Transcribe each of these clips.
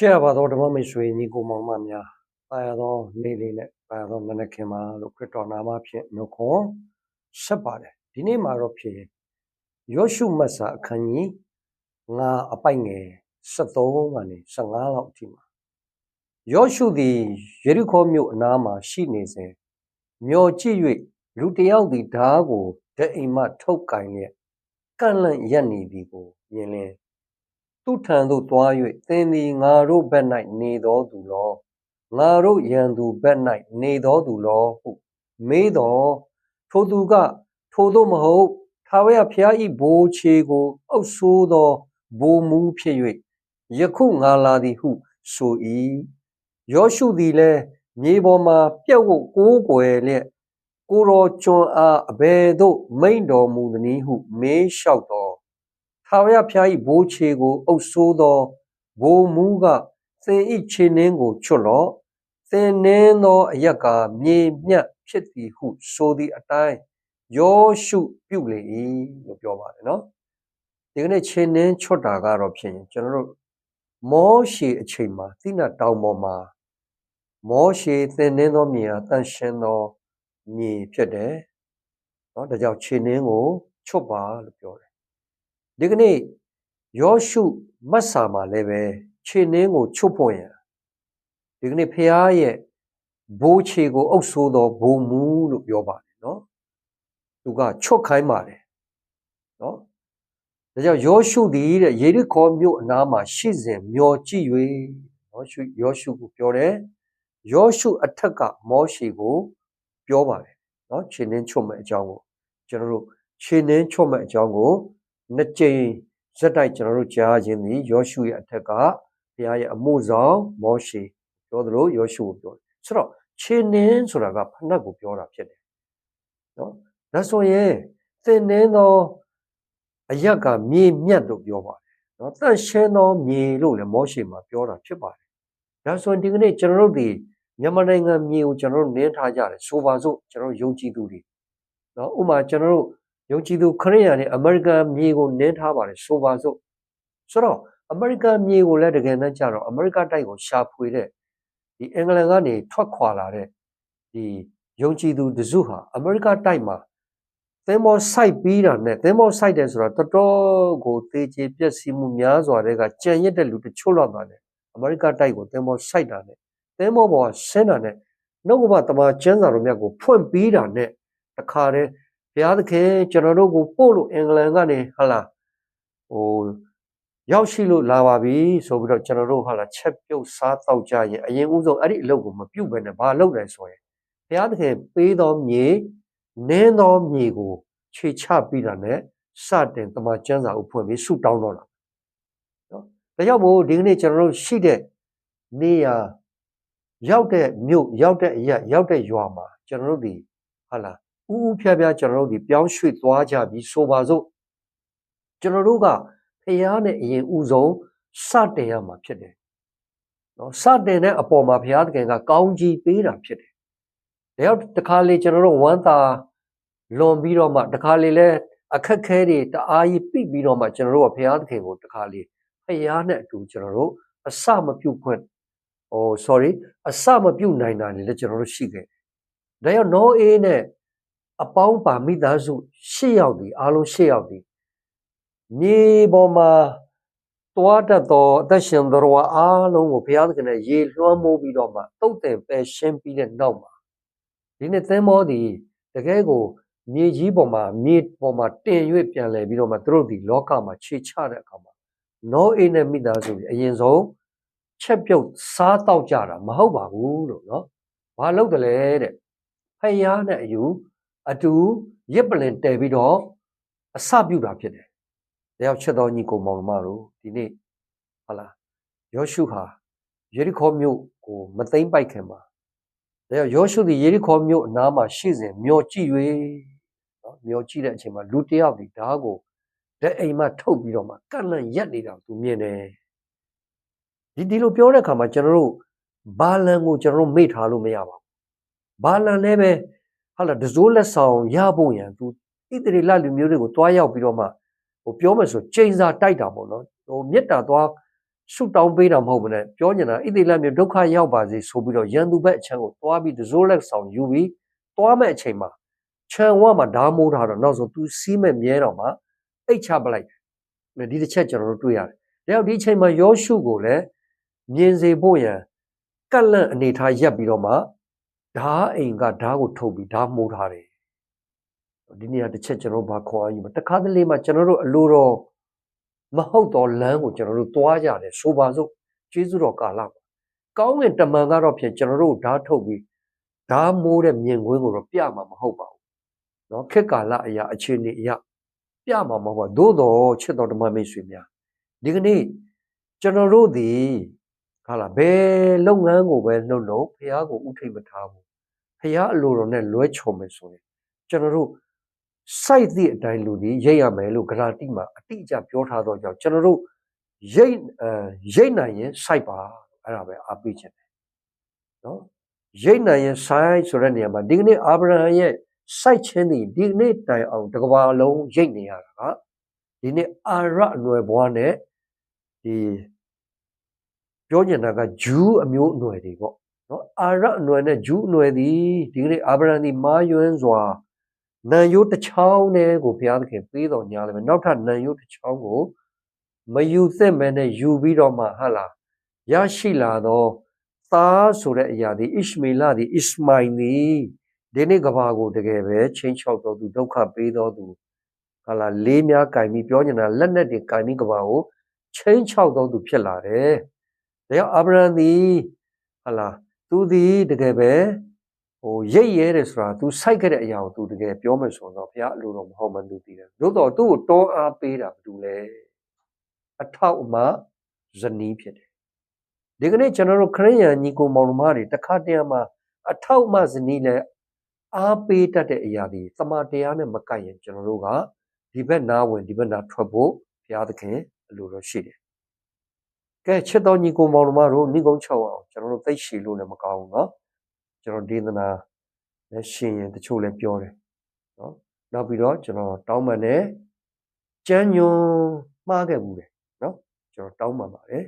ရှေ့ရပါတော့ဓမ္မမိတ်ဆွေညီကိုမောင်မများပါရသောနေ့လေးနဲ့ပါရသောနနခင်မှာလို့ခရစ်တော်နာမဖြင့်နှုတ်ခွန်းဆက်ပါတယ်ဒီနေ့မှာတော့ဖြစ်ယောရှုမတ်စာအခန်းကြီးငါအပိုက်ငယ်73ကနေ15လောက်အထိမှာယောရှုသည်ယေရိခေါမြို့အနားမှာရှိနေစဉ်မျော်ကြည့်၍လူတစ်ယောက်သည်ဓားကိုဒအိမ်မှထုတ်ကင်လျက်ကန့်လန့်ရက်နေသည်ကိုမြင်လျင် သူ့ထံသို့သွား၍သင်သည်ငါတို့ဘက်၌နေတော်သူလောငါတို့ရန်သူဘက်၌နေတော်သူလောဟုမေးတော်ထိုသူကထိုသို့မဟုတ်ထာဝရဘုရား၏ဘိုးခြေကို အုပ်ဆိုးသောဘိုးမူးဖြစ်၍ယခုငါလာသည်ဟုဆို၏ယောရှုသည်လည်းမြေပေါ်မှပြက်ဝတ်ကိုးကွယ်လျက်ကိုတော်ကျွန်အားအဘယ်သို့မိန်တော်မူသနည်းဟုမေးလျှောက်တော် ထာဝရဘုရား၏ဘိုးခြေကို အုပ်ဆိုးသောဘိုးမူးကသင်၏ခြေနှင်းကိုချွတ်လော့သင်နှင်းသောအရက်ကမြေမြတ်ဖြစ်သည်ဟု ဆိုသည့်အတိုင်းယောရှုပြုလေ၏လို့ပြောပါတယ်နော်ဒီကနေ့ခြေနှင်းချွတ်တာကတော့ဖြစ်ရင်ကျွန်တော်တို့မောရှေအချိန်မှာသိနာတောင်ပေါ်မှာမောရှေသင်နှင်းသောမြေဟာတန်ရှင်းသောမြေဖြစ်တယ်နော်ဒါကြောင့်ခြေနှင်းကိုချွတ်ပါလို့ပြောတယ် ဒီကနေ့ယောရှုမတ်စာမှာလည်းပဲခြေနှင်းကိုချွတ်ဖို့ရန်ဒီကနေ့ဖះရဲ့ဘိုးခြေကိုအုပ်ဆိုးသောဘုံမူလို့ပြောပါတယ်နော်သူကချွတ်ခိုင်းပါတယ်နော်ဒါကြောင့်ယောရှုသည်တဲ့ယေရိခေါမြို့အနားမှာရှိစဉ်မျောကြည့်၍ယောရှုယောရှုကိုပြောတယ်ယောရှုအထက်ကမောရှေကိုပြောပါတယ်နော်ခြေနှင်းချွတ်မဲ့အကြောင်းကိုကျွန်တော်တို့ခြေနှင်းချွတ်မဲ့အကြောင်းကို နှစ်ကြိမ်ဇက်တိုက်ကျွန်တော်တို့ကြားခြင်းသည်ယောရှုရဲ့အထက်ကဘုရားရဲ့အမှုဆောင်မောရှေပြောသလိုယောရှုကိုပြောတယ်ဆိုတော့ခြေနှင်းဆိုတာကဖနက်ကိုပြောတာဖြစ်တယ်နော်ဒါဆိုရင်သင်နှင်းသောအရက်ကမြေမြတ်လို့ပြောပါတယ်နော်တန့်ရှင်းသောမြေလို့လည်းမောရှေမှာပြောတာဖြစ်ပါတယ်ဒါဆိုရင်ဒီကနေ့ကျွန်တော်တို့ဒီမြန်မာနိုင်ငံမြေကိုကျွန်တော်တို့နင်းထားကြတယ်ဆိုပါစို့ကျွန်တော်တို့ယုံကြည်သူတွေနော်ဥပမာကျွန်တော်တို့ ယုံကြည်သူခရိယန်နဲ့အမေရိကန်မြေကိုနင်းထားပါတယ်ဆိုပါစို့ဆိုတော့အမေရိကန်မြေကိုလည်းတကယ်တမ်းကျတော့အမေရိကတိုက်ကိုရှာဖွေတဲ့ဒီအင်္ဂလန်ကနေထွက်ခွာလာတဲ့ဒီယုံကြည်သူတစုဟာအမေရိကတိုက်မှာသင်္ဘောစိုက်ပြီးတာနဲ့သင်္ဘောစိုက်တယ်ဆိုတာတော်တော်ကိုသေချေပျက်စီးမှုများစွာတွေကကြံရစ်တဲ့လူတချို့လောက်တာနဲ့အမေရိကတိုက်ကိုသင်္ဘောစိုက်တာနဲ့သင်္ဘောပေါ်ဆင်းတာနဲ့နှုတ်ကပတမကျန်းစာတော်မြတ်ကိုဖွင့်ပြီးတာနဲ့တခါတည်းဘု ရားသခင်ကျွန်တော်တို့ကိုပို့လို့အင်္ဂလန်ကနေဟာလာဟိုရောက်ရှိလို့လာပါပြီဆိုပြီးတော့ကျွန်တော်တို့ဟာလာချက်ပြုတ်စားတော့ကြရင်အရင်ဦးဆုံးအဲ့ဒီအလုပ်ကိုမပြုတ်ဘဲနဲ့ဘာလုပ်တယ်ဆိုရင်ဘုရားသခင်ပေးတော်မြေနင်းတော်မြေကိုခြေချပြီးတာနဲ့စတင်တမန်ကျမ်းစာကိုဖွင့်ပြီးဆုတောင်းတော့တာနော်ဒါကြောင့်မို့ဒီကနေ့ကျွန်တော်တို့ရှိတဲ့နေရာရောက်တဲ့မြို့ရောက်တဲ့အရက်ရောက်တဲ့ရွာမှာကျွန်တော်တို့ဒီဟာလာ ဥဥဖြားဖြားကျွန်တော်တို့ဒီပြောင်းရွှေ့သွားကြပြီးဆိုပါစို့ကျွန်တော်တို့ကဖះနဲ့အရင်ဥဆုံးစတင်ရမှာဖြစ်တယ်နော်စတင်တဲ့အပေါ်မှာဘုရားသခင်ကကောင်းကြီးပေးတာဖြစ်တယ်ဒါကြောင့်တခါလေကျွန်တော်တို့ဝမ်းသာလွန်ပြီးတော့မှတခါလေလဲအခက်ခဲတွေတအားကြီးပြိပြီးတော့မှကျွန်တော်တို့ကဘုရားသခင်ကိုတခါလေဖះနဲ့အတူကျွန်တော်တို့အစမပြုတ်ခွင့်ဟို sorry အစမပြုတ်နိုင်တာလေလည်းကျွန်တော်တို့ရှိခဲ့ဒါကြောင့် no a နဲ့ အပေါင်းပါမိသားစု၈ယောက်ဒီအားလုံး၈ယောက်ဒီမြေပေါ်မှာတွားတတ်သောအသက်ရှင်တော်အားလုံးကိုဘုရားသခင်နဲ့ရေလွှမ်းမိုးပြီးတော့မှတုတ်တယ်ပဲရှင်းပြီးတဲ့နောက်မှာဒီနေ့သင်္ဘောဒီတကယ်ကိုမြေကြီးပေါ်မှာမြေပေါ်မှာတင်၍ပြန်လဲပြီးတော့မှသူတို့ဒီလောကမှာခြေချတဲ့အခါမှာနောအေးနဲ့မိသားစုကြီးအရင်ဆုံးချက်ပြုတ်စားတော့ကြတာမဟုတ်ပါဘူးလို့နော်ဘာလုပ်တယ်လဲတဲ့ဖယားနဲ့အယူ အတူရစ်ပလင်တည်ပြီးတော့အစပြုတာဖြစ်တယ်။တရားချက်တော်ညီကိုမောင်မတို့ဒီနေ့ဟုတ်လားယောရှုဟာယေရိခေါမြို့ကိုမသိမ့်ပိုက်ခင်မှာတရားယောရှုဒီယေရိခေါမြို့အနားမှာရှိစဉ်မျောကြည့်၍နော်မျောကြည့်တဲ့အချိန်မှာလူတယောက်ဒီဓားကိုတဲ့အိမ်မှာထုတ်ပြီးတော့မှကန့်လန့်ရက်နေတာသူမြင်တယ်။ဒီဒီလိုပြောတဲ့အခါမှာကျွန်တော်တို့ဘာလန်ကိုကျွန်တော်တို့မေ့ထားလို့မရပါဘူး။ဘာလန်လည်းပဲ ဟာလာဒဇိုးလက်ဆောင်ရဖို့ရန်သူဣတရီလလူမျိုးတွေကိုတွားရောက်ပြီးတော့မှဟိုပြောမယ်ဆိုချိန်စာတိုက်တာပေါ့နော်ဟိုမြစ်တာသွားဆုတောင်းပေးတာမဟုတ်ဘူးနဲ့ပြောနေတာဣတိလမျိုးဒုက္ခရောက်ပါစေဆိုပြီးတော့ရန်သူဘက်အချမ်းကိုတွားပြီးဒဇိုးလက်ဆောင်ယူပြီးတွားမဲ့အချိန်မှာခြံဝမှာဓာမိုးထားတော့နောက်ဆုံးသူစီးမဲ့မြဲတော့မှအိတ်ချပလိုက်တယ်ဒီတစ်ချက်ကျွန်တော်တို့တွေ့ရတယ်။ဒါကြောင့်ဒီအချိန်မှာယောရှုကိုလည်းမြင်စေဖို့ရန်ကန့်လန့်အနေထားရက်ပြီးတော့မှ ဓာအိမ်ကဓာကိုထုတ်ပြီးဓာမိုးထားတယ်။ဒီနေရာတစ်ချက်ကျွန်တော်ဘာခေါ်အောင်ယူမတခါတလေမှကျွန်တော်တို့အလိုတော်မဟုတ်တော့လမ်းကိုကျွန်တော်တို့သွားကြတယ်ဆိုပါစို့ကျေးဇူးတော်ကာလမှာကောင်းငင်တမန်ကတော့ဖြင့်ကျွန်တော်တို့ဓာထုတ်ပြီးဓာမိုးတဲ့မြင်ကွင်းကိုတော့ပြမှာမဟုတ်ပါဘူးเนาะခက်ကာလအရာအခြေအနေအရာပြမှာမဟုတ်ပါသို့တော်ချစ်တော်ဓမ္မမိတ်ဆွေများဒီကနေ့ကျွန်တော်တို့ဒီဟာလာဘယ်လုပ်ငန်းကိုပဲလုပ်လို့ဖះကိုဥထိတ်မထားဘူး ဖះအလိုတော်နဲ့လွဲချော်မယ်ဆိုရင်ကျွန်တော်တို့စိုက်သည့်အတိုင်းလူဒီရိတ်ရမယ်လို့ဂရာတိမှာအတိအကျပြောထားတော့ကြောင့်ကျွန်တော်တို့ရိတ်အဲရိတ်နိုင်ရင်စိုက်ပါအဲ့ဒါပဲအားပေးခြင်းတယ်နော်ရိတ်နိုင်ရင်စိုက်ဆိုတဲ့နေရာမှာဒီကနေ့အာဗြဟံရဲ့စိုက်ခြင်းဒီဒီကနေ့တိုင်အောင်တစ်ကဘာလုံးရိတ်နေရတာကဒီနေ့အာရအနွယ်ဘွားနဲ့ဒီပြောညင်တာကဂျူးအမျိုးအနွယ်တွေပေါ့ နော်အာရအနွယ်နဲ့ဂျူးအနွယ်ဒီဒီကနေ့အာဗြဟံဒီမာယွန်းစွာနံရိုးတစ်ချောင်းနဲ့ကိုဘုရားသခင်ပေးတော်ညာလည်းနောက်ထပ်နံရိုးတစ်ချောင်းကိုမယူသင့်မဲနဲ့ယူပြီးတော့မှဟာလာရရှိလာတော့သားဆိုတဲ့အရာဒီအစ္စမေလဒီအစ္စမိုင်ဒီဒီနေ့ကဘာကိုတကယ်ပဲချင်းချောက်တော်သူဒုက္ခပေးတော်သူဟာလာလေးများကင်ပြီးပြောနေတာလက်နဲ့တွေကင်ပြီးကဘာကိုချင်းချောက်တော်သူဖြစ်လာတယ်။ဒါကြောင့်အာဗြဟံဒီဟာလာ သူဒီတကယ်ပဲဟိုရိတ်ရဲတယ်ဆိုတာ तू စိုက်ခဲ့တဲ့အရာကို तू တကယ်ပြောမယ်ဆိုတော့ဘုရားအလိုတော်မဟုတ်မှ तू သိတယ်။သို့တော်သူ့ကိုတောအားပေးတာဘာလို့လဲ။အထောက်အမဇနီးဖြစ်တယ်။ဒီကနေ့ကျွန်တော်တို့ခရိယန်ညီကိုမောင်နှမတွေတစ်ခါတည်းမှာအထောက်အမဇနီးလဲအားပေးတတ်တဲ့အရာတွေသမာတရားနဲ့မကပ်ရင်ကျွန်တော်တို့ကဒီဘက်နားဝင်ဒီဘက်နားထွက်ဖို့ဘုရားသခင်အလိုတော်ရှိတယ်။ ကဲချစ်တော်ညီကိုမောင်နှမတို့ဏိကုံး6အောင်ကျွန်တော်တို့သိရှိလို့လည်းမကောင်းဘူးเนาะကျွန်တော်ဒေသနာလည်းရှင်ရင်တချို့လည်းပြောတယ်เนาะနောက်ပြီးတော့ကျွန်တော်တောင်းပန်တယ်ကြမ်းညွန်မှားခဲ့ဘူးတယ်เนาะကျွန်တော်တောင်းပန်ပါတယ်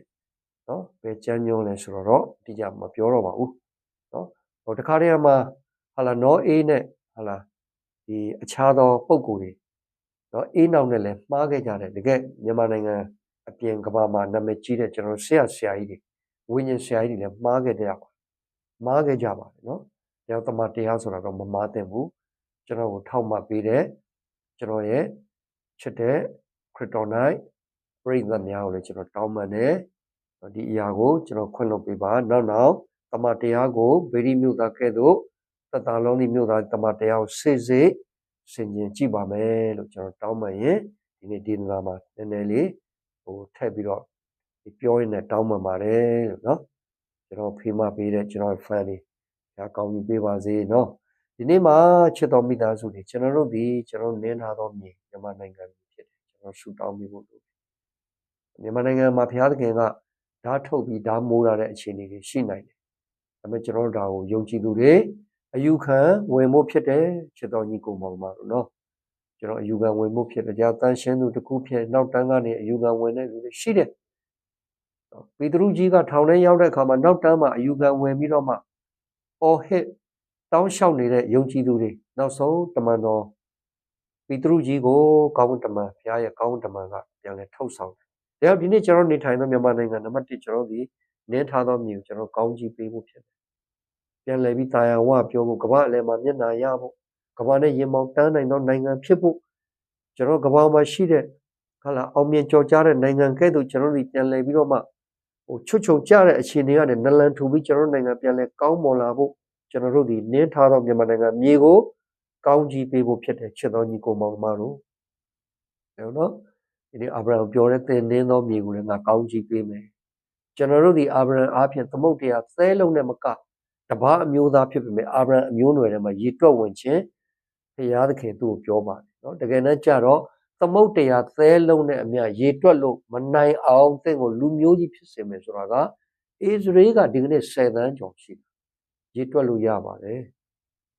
เนาะဘယ်ကြမ်းညွန်လဲဆိုတော့အတိအကျမပြောတော့ပါဘူးเนาะဟိုတခါတည်းမှာဟာလာနော်အေးနဲ့ဟာလာဒီအခြားသောပုံကိုယ်တွေเนาะအေးနောက်နဲ့လည်းမှားခဲ့ကြတယ်တကယ်မြန်မာနိုင်ငံ အပြင်ကမ္ဘာမှာနာမည်ကြီးတဲ့ကျွန်တော်ဆရာဆရာကြီးတွေဝိညာဉ်ဆရာကြီးတွေလည်းမှားခဲ့ကြပါမားခဲ့ကြပါတယ်နော်။တရားသမားတရားဆိုတာတော့မမားသင့်ဘူး။ကျွန်တော်ကိုထောက်မှတ်ပေးတဲ့ကျွန်တော်ရဲ့ချစ်တဲ့ခရစ်တော်၌ပရိသတ်များကိုလည်းကျွန်တော်တောင်းပန်တယ်။ဒီအရာကိုကျွန်တော်ခွင့်လွှတ်ပေးပါ။နောက်နောက်တမန်တရားကိုဗေဒီမြို့သားကဲ့သို့တတလုံးဒီမြို့သားတမန်တရားကိုစေစေဆင်ခြင်ကြည့်ပါမယ်လို့ကျွန်တော်တောင်းပန်ရင်ဒီနေ့ဒီနာမှာနည်းနည်းလေး ဟိုထည့်ပြီးတော့ပြောရင်းနဲ့တောင်းပန်ပါတယ်လို့နော်ကျွန်တော်ဖေးမပေးတဲ့ကျွန်တော် fan တွေဒါကောင်းကြီးပေးပါစေနော်ဒီနေ့မှာချစ်တော်မိသားစုတွေကျွန်တော်တို့ဒီကျွန်တော်နင်းထားသောမြေမြန်မာနိုင်ငံဖြစ်တယ်ကျွန်တော်ဆူတောင်းပေးဖို့လိုတယ်မြန်မာနိုင်ငံမှာဘုရားသခင်ကဓာတ်ထုတ်ပြီးဓာတ်မိုးရတဲ့အခြေအနေတွေရှိနိုင်တယ်ဒါပေမဲ့ကျွန်တော်တို့ဒါကိုယုံကြည်သူတွေအယူခံဝင်ဖို့ဖြစ်တယ်ချစ်တော်ညီကိုမောင်မတို့နော် ကျွန်တော်အယူခံဝင်ဖို့ဖြစ်တယ်ကြာတန်ရှင်းသူတစ်ခုဖြစ်နောက်တန်းကနေအယူခံဝင်တဲ့လူတွေရှိတယ်ပေတရုကြီးကထောင်ထဲရောက်တဲ့အခါမှာနောက်တန်းမှာအယူခံဝင်ပြီးတော့မှအော်ဟစ်တောင်းလျှောက်နေတဲ့ယုံကြည်သူတွေနောက်ဆုံးတမန်တော်ပေတရုကြီးကိုကောင်းတမန်ဘုရားရဲ့ကောင်းတမန်ကပြန်လဲထုတ်ဆောင်တယ်။ဒါကြောင့်ဒီနေ့ကျွန်တော်နေထိုင်သောမြန်မာနိုင်ငံနံပါတ်1ကျွန်တော်ဒီနင်းထားသောမြေကိုကျွန်တော်ကောင်းကြီးပေးဖို့ဖြစ်တယ်။ပြန်လဲပြီးတာယာဝပြောဖို့ကမ္ဘာအလယ်မှာမျက်နှာရဖို့ ကမ္ဘာနဲ့ရင်မောင်းတန်းနိုင်သောနိုင်ငံဖြစ်ဖို့ကျွန်တော်ကမ္ဘာမှာရှိတဲ့ဟာလာအောင်မြင်ကြော်ကြားတဲ့နိုင်ငံကဲ့သို့ကျွန်တော်ဒီပြန်လဲပြီးတော့မှဟိုချွတ်ချုံကြတဲ့အခြေအနေကနေနလန်ထူပြီးကျွန်တော်နိုင်ငံပြန်လဲကောင်းမွန်လာဖို့ကျွန်တော်တို့ဒီနင်းထားသောမြန်မာနိုင်ငံမြေကိုကောင်းကြီးပေးဖို့ဖြစ်တဲ့ချစ်တော်ညီကိုမောင်မတို့ဟုတ်နော်ဒီနေ့အာဗြဟံပြောတဲ့သင်နင်းသောမြေကိုလည်းငါကောင်းကြီးပေးမယ်ကျွန်တော်တို့ဒီအာဗြဟံအားဖြင့်သမုတ်တရားသဲလုံးနဲ့မကတပားအမျိုးသားဖြစ်ပေမဲ့အာဗြဟံအမျိုးနွယ်ထဲမှာရည်တွက်ဝင်ခြင်းဘု ရားသခင်သူ့ကိုပြောပါတယ်နော်တကယ်တမ်းကြတော့သမုတ်တရားသဲလုံးနဲ့အမျှရေတွက်လို့မနိုင်အောင်တင့်ကိုလူမျိုးကြီးဖြစ်စေမယ်ဆိုတာကဣသရေလကဒီကနေ့10သန်းကျော်ရှိတယ်ရေတွက်လို့ရပါတယ်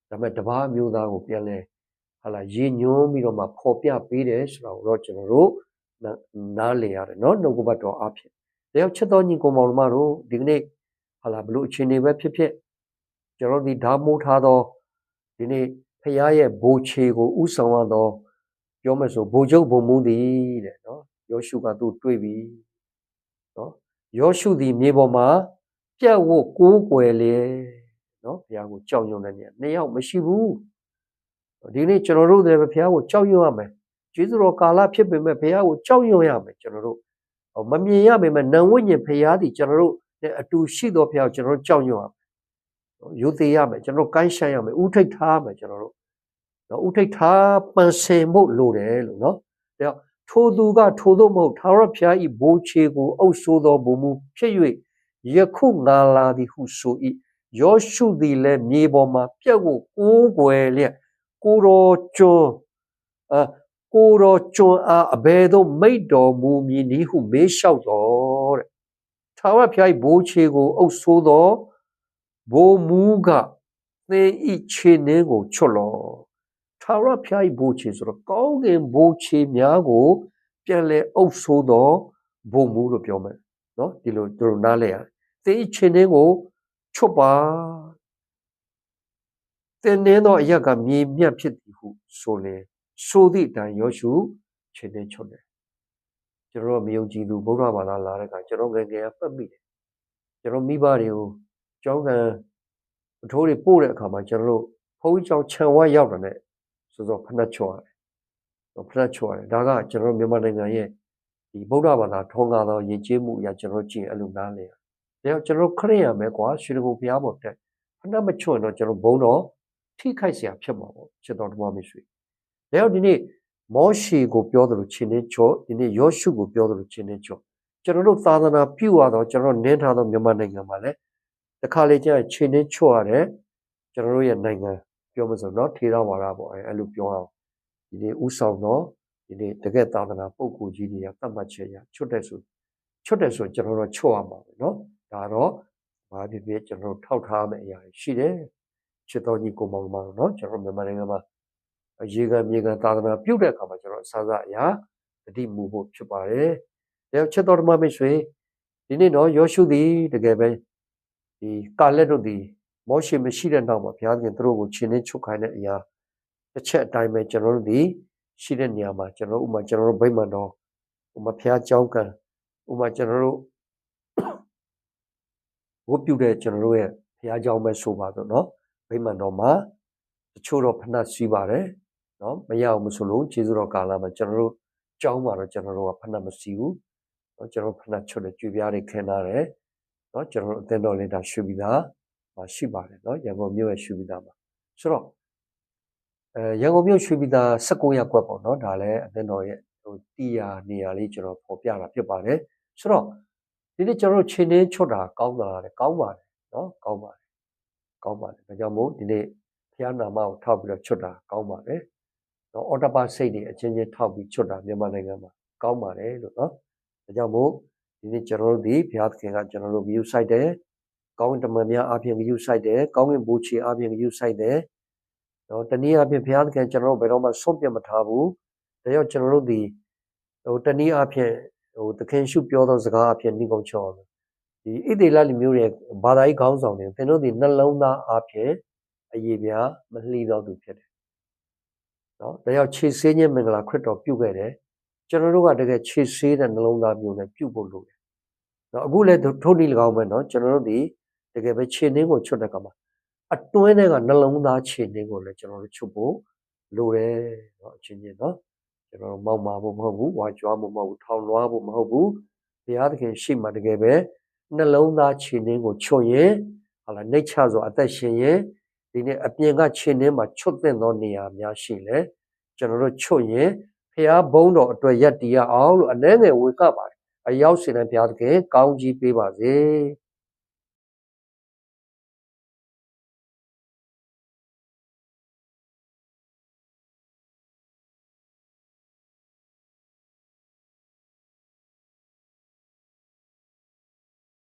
ဒါပေမဲ့တပားမျိုးသားကိုပြန်လဲဟာလာရေညွှန်းပြီးတော့မှပေါ်ပြပေးတယ်ဆိုတာကိုတော့ကျွန်တော်တို့နားလည်ရတယ်နော်နှုတ်ကပတ်တော်အဖြစ်ဒါကြောင့်ချက်တော်ညီကောင်မောင်မတို့ဒီကနေ့ဟာလာဘလို့အချိန်တွေပဲဖြစ်ဖြစ်ကျွန်တော်ဒီဓာမိုးထားသောဒီနေ့ ဖခင်ရဲ့ဘိုးချေကိုဥဆောင်ရသောပြောမယ်ဆိုဘိုးချုပ်ဘုံမူးသည်တဲ့နော်ယောရှုကသူ့တွေ့ပြီနော်ယောရှုသည်မြေပေါ်မှာပြတ်ဝတ်ကိုးကွယ်လေနော်ဘုရားကိုကြောက်ရွံ့တဲ့နေရာနှစ်ယောက်မရှိဘူးဒီနေ့ကျွန်တော်တို့လည်းဘုရားကိုကြောက်ရွံ့ရမယ်ကျေးဇူးတော်ကာလဖြစ်ပေမဲ့ဘုရားကိုကြောက်ရွံ့ရမယ်ကျွန်တော်တို့မမြင်ရပေမဲ့နံဝိညာဉ်ဘုရားသည်ကျွန်တော်တို့နဲ့အတူရှိတော်ဘုရားကိုကျွန်တော်တို့ကြောက်ရွံ့ရမယ် ယူသေးရမယ်ကျွန်တော်ကိုင်းဆိုင်ရမယ်ဥထိတ်ထားမယ်ကျွန်တော်တို့နော်ဥထိတ်ထားပန်ဆင်ဖို့လိုတယ်လို့နော်ဒါထိုသူကထိုသို့မဟုတ်သာရဘုရားဤဘိုးချေကိုအုပ်ဆိုးသောဘုံမူဖြစ်၍ယခုငါလာသည်ဟုဆို၏ယောရှုသည်လည်းမြေပေါ်မှာပြက်ကိုကိုးကွယ်လျက်ကိုတော်ကျွန်းအကိုတော်ကျွန်းအားအဘယ်သို့မိတ်တော်မူမည်နည်းဟုမေးလျှောက်တော်တဲ့သာဝဖျား၏ဘိုးချေကိုအုပ်ဆိုးသော ဘိုးမူကသင်ဤခြေနှင်းကိုချွတ်လောသာဝဖျား၏ဘိုးချေဆိုတော့ကောင်းကင်ဘိုးချေများကိုပြန်လဲအုပ်ဆိုးသောဘိုးမူလို့ပြောမယ်နော်ဒီလိုသူတို့နားလဲရတယ်သင်ဤခြေနှင်းကိုချွတ်ပါသင်နှင်းသောအရက်ကမြေမြတ်ဖြစ်သည်ဟုဆိုလေဆိုသည့်အတိုင်းယောရှုခြေနှင်းချွတ်တယ်ကျွန်တော်မယုံကြည်သူဗုဒ္ဓဘာသာလာတဲ့အခါကျွန်တော်ငယ်ငယ်ကပတ်မိတယ်ကျွန်တော်မိဘတွေကို ကျောင်းကန်အထိုးတွေပို့တဲ့အခါမှာကျွန်တော်တို့ဘုန်းကြီးကျောင်းခြံဝက်ရောက်တာနဲ့ဆိုတော့ဖနှက်ချော်ရတယ်ဖနှက်ချော်ရတယ်ဒါကကျွန်တော်မြန်မာနိုင်ငံရဲ့ဒီဗုဒ္ဓဘာသာထုံးကားသောယဉ်ကျေးမှုအရာကျွန်တော်ကြည့်အဲ့လိုနားလည်ရဒါကျွန်တော်ခရိယာမယ်ကွာရွှေတကူဘုရားပေါ်တက်ဖနှက်မချွတ်တော့ကျွန်တော်ဘုံတော့ထိခိုက်เสียဖြစ်မှာပေါ့ချစ်တော်ဓမ္မမရှိဒါဒီနေ့မောရှေကိုပြောတယ်လို့ခြေနှင်းချော့ဒီနေ့ယောရှုကိုပြောတယ်လို့ခြေနှင်းချော့ကျွန်တော်တို့သာသနာပြုရတော့ကျွန်တော်နင်းထားသောမြန်မာနိုင်ငံမှာလည်း တခါလေကျရင်ခြေနှင်းချော့ရတယ်ကျွန်တော်တို့ရဲ့နိုင်ငံပြောမစို့เนาะထေရဝါဒပေါ့အဲ့လိုပြောအောင်ဒီနေ့ဥဆောင်တော့ဒီနေ့တကယ်သာသနာပုဂ္ဂိုလ်ကြီးတွေကတတ်မှတ်ချက်ရချွတ်တဲ့ဆိုချွတ်တဲ့ဆိုကျွန်တော်တို့ချော့ရမှာပဲเนาะဒါတော့ဘာဖြစ်ဖြစ်ကျွန်တော်တို့ထောက်ထားမယ့်အရာရှိတယ်ချစ်တော်ကြီးကိုမောင်မောင်เนาะကျွန်တော်မြန်မာနိုင်ငံမှာရေကမြေကသာသနာပြုတ်တဲ့အခါမှာကျွန်တော်အစားစားအရာတတိမူဖို့ဖြစ်ပါတယ်။ဒါချစ်တော်ဓမ္မမိတ်ဆွေဒီနေ့တော့ယောရှုသည်တကယ်ပဲ ဒီကာလက်တို့သည်မောရှေမရှိတဲ့နောက်မှာဘုရားသခင်သူတို့ကိုခြေနှင်းချုပ်ခိုင်းတဲ့အရာတစ်ချက်အတိုင်းပဲကျွန်တော်တို့ဒီရှိတဲ့နေရာမှာကျွန်တော်ဥမာကျွန်တော်တို့ဗိမာန်တော်ဥမာဘုရားကျောင်းကံဥမာကျွန်တော်တို့ဝတ်ပြုတဲ့ကျွန်တော်တို့ရဲ့ဘုရားကျောင်းပဲဆိုပါတော့เนาะဗိမာန်တော်မှာတချို့တော့ဖဏတ်စီးပါတယ်နော်မရအောင်မဆိုလို့ကျေးဇူးတော်ကာလမှာကျွန်တော်တို့ကြောင်းမှာတော့ကျွန်တော်တို့ကဖဏတ်မစီဘူးနော်ကျွန်တော်ဖဏတ်ချွတ်တဲ့ကြွေပြားတွေခင်းထားတယ် နော်ကျွန်တော်တို့အသင်းတော်လေးဒါရွှေပြည်သားမှာရှိပါတယ်နော်ရန်ကုန်မြို့ရဲ့ရွှေပြည်သားမှာဆိုတော့အဲရန်ကုန်မြို့ရွှေပြည်သား16ရပ်ကွက်ပေါ့နော်ဒါလည်းအသင်းတော်ရဲ့ဟိုတီးယာနေရာလေးကျွန်တော်ပေါ်ပြတာဖြစ်ပါတယ်ဆိုတော့ဒီနေ့ကျွန်တော်တို့ခြေနှင်းချွတ်တာကောင်းတာလေကောင်းပါတယ်နော်ကောင်းပါတယ်ကောင်းပါတယ်ဒါကြောင့်မို့ဒီနေ့ဖျားနာမကိုထောက်ပြီးတော့ချွတ်တာကောင်းပါတယ်နော်အော်တပါစိတ်တွေအချင်းချင်းထောက်ပြီးချွတ်တာမြန်မာနိုင်ငံမှာကောင်းပါတယ်လို့နော်ဒါကြောင့်မို့ ဒီနေ့ကျွန်တော်တို့ဒီဘုရားသခင်ကကျွန်တော်တို့ view site တယ်ကောင်းကင်တမန်များအပြင် view site တယ်ကောင်းကင်ဘူချီအပြင် view site တယ်နော်တနည်းအားဖြင့်ဘုရားသခင်ကျွန်တော်တို့ဘယ်တော့မှဆုံးပြတ်မထားဘူးဒါကြောင့်ကျွန်တော်တို့ဒီဟိုတနည်းအားဖြင့်ဟိုသခင်ရှုပြောသောစကားအဖြစ်နှိကုံချော်ဒီဣသေလလူမျိုးရဲ့ဘာသာရေးခေါင်းဆောင်တွေသင်တို့ဒီနှလုံးသားအဖြစ်အရေးပြားမလှီတော့သူဖြစ်တယ်နော်ဒါကြောင့်ခြေဆေးခြင်းမင်္ဂလာခရစ်တော်ပြုခဲ့တယ်ကျွန်တော်တို့ကတကယ်ခြေဆေးတဲ့နှလုံးသားမျိုးနဲ့ပြုဖို့လိုတယ် နော်အခုလည်းထို့နည်း၎င်းပဲနော်ကျွန်တော်တို့ဒီတကယ်ပဲခြေနှင်းကိုချွတ်တဲ့ကမှာအတွင်းထဲကနှလုံးသားခြေနှင်းကိုလည်းကျွန်တော်တို့ချွတ်ဖို့လိုတယ်နော်အချင်းချင်းနော်ကျွန်တော်တို့မောက်မာဖို့မဟုတ်ဘူးဝါကြွားဖို့မဟုတ်ဘူးထောင်လွှားဖို့မဟုတ်ဘူးဘုရားသခင်ရှိမှတကယ်ပဲနှလုံးသားခြေနှင်းကိုချွတ်ရင်ဟာလာနှိတ်ချစွာအသက်ရှင်ရင်ဒီနေ့အပြင်ကခြေနှင်းမှာချွတ်တဲ့သောနေရာများရှိလေကျွန်တော်တို့ချွတ်ရင်ဖះဘုံတော်အတွက်ရက်တည်ရအောင်လို့အနှဲငယ်ဝေကပါတယ် အရောက်စင်တဲ့ဘုရားသခင်ကောင်းကြီးပေးပါစေ